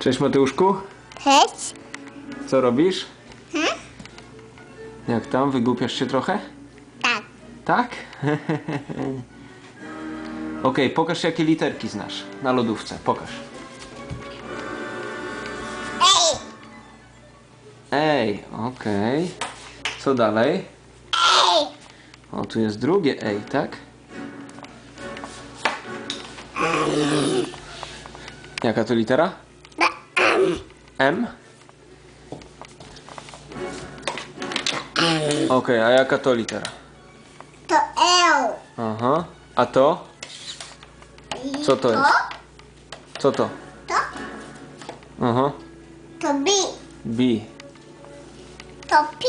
Cześć Mateuszku, Cześć. co robisz? Jak tam, wygłupiasz się trochę? Tak. Tak? Okej, pokaż jakie literki znasz na lodówce, pokaż. Ej! Ej, okej. Co dalej? Ej! O, tu jest drugie ej, tak? Jaka to litera? M? Okej, a jaka to litera? To L. Aha. A to? Co to jest? Co to? To? Aha. To B. B. To P.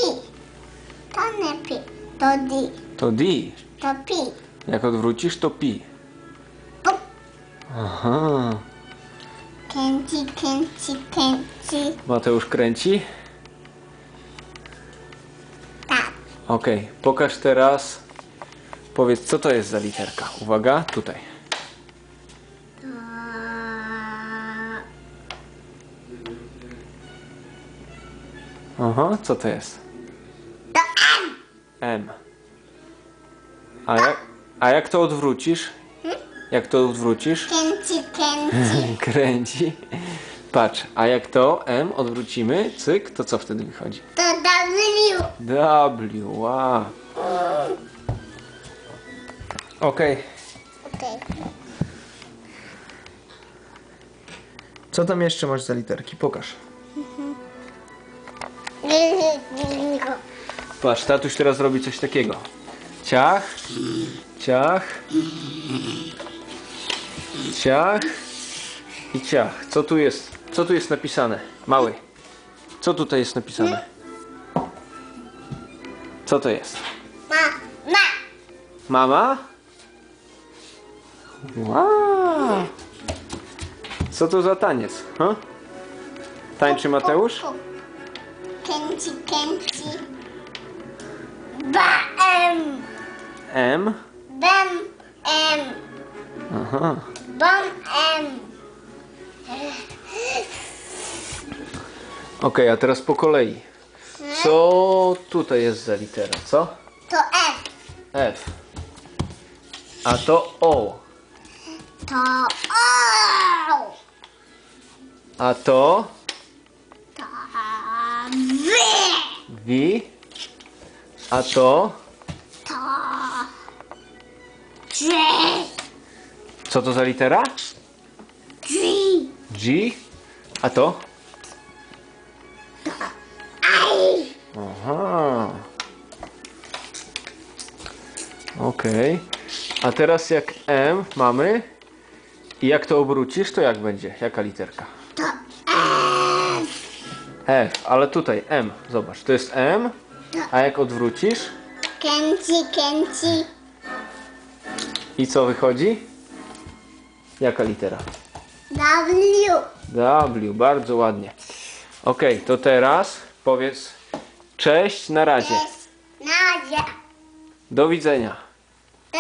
To nie P. To D. To D. To P. Jak odwrócisz, to P. Aha. Kręci, kręci, kręci. Mateusz kręci. Tak. Okej, pokaż teraz. Powiedz, co to jest za literka. Uwaga, tutaj. To... Aha, co to jest? To M. M. A jak, a jak to odwrócisz? Jak to odwrócisz? Kręci, kręci. Kręci. Patrz, a jak to M odwrócimy, cyk, to co wtedy wychodzi? To W. W, wow. Okej, Okej. co tam jeszcze masz za literki? Pokaż. Patrz, tatuś teraz robi coś takiego. Ciach, ciach, ciach i ciach. Co tu jest? Co tu jest napisane? Mały. Co tutaj jest napisane? Co to jest? Ma, ma. Mama? Wow. Co to za taniec? Huh? Tańczy Mateusz? Kręci, kręci. Ba, M. M. Bam, M. Aha. Bam, M. Okej, a teraz po kolei. Co tutaj jest za litera, co? To F. F. A to O. To O. A to To W. V. A to To G. co to za litera? G. G. A to? I. Aha. Okej. A teraz jak M mamy i jak to obrócisz, to jak będzie? Jaka literka? To F. F, ale tutaj M. Zobacz, to jest M. A jak odwrócisz Kręci, kręci. i co wychodzi? Jaka litera? W. W, bardzo ładnie. Okej, to teraz powiedz cześć, na razie. Jest Nadia. Do widzenia. Ta-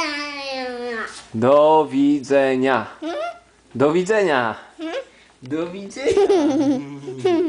Do widzenia. Do widzenia. Do widzenia.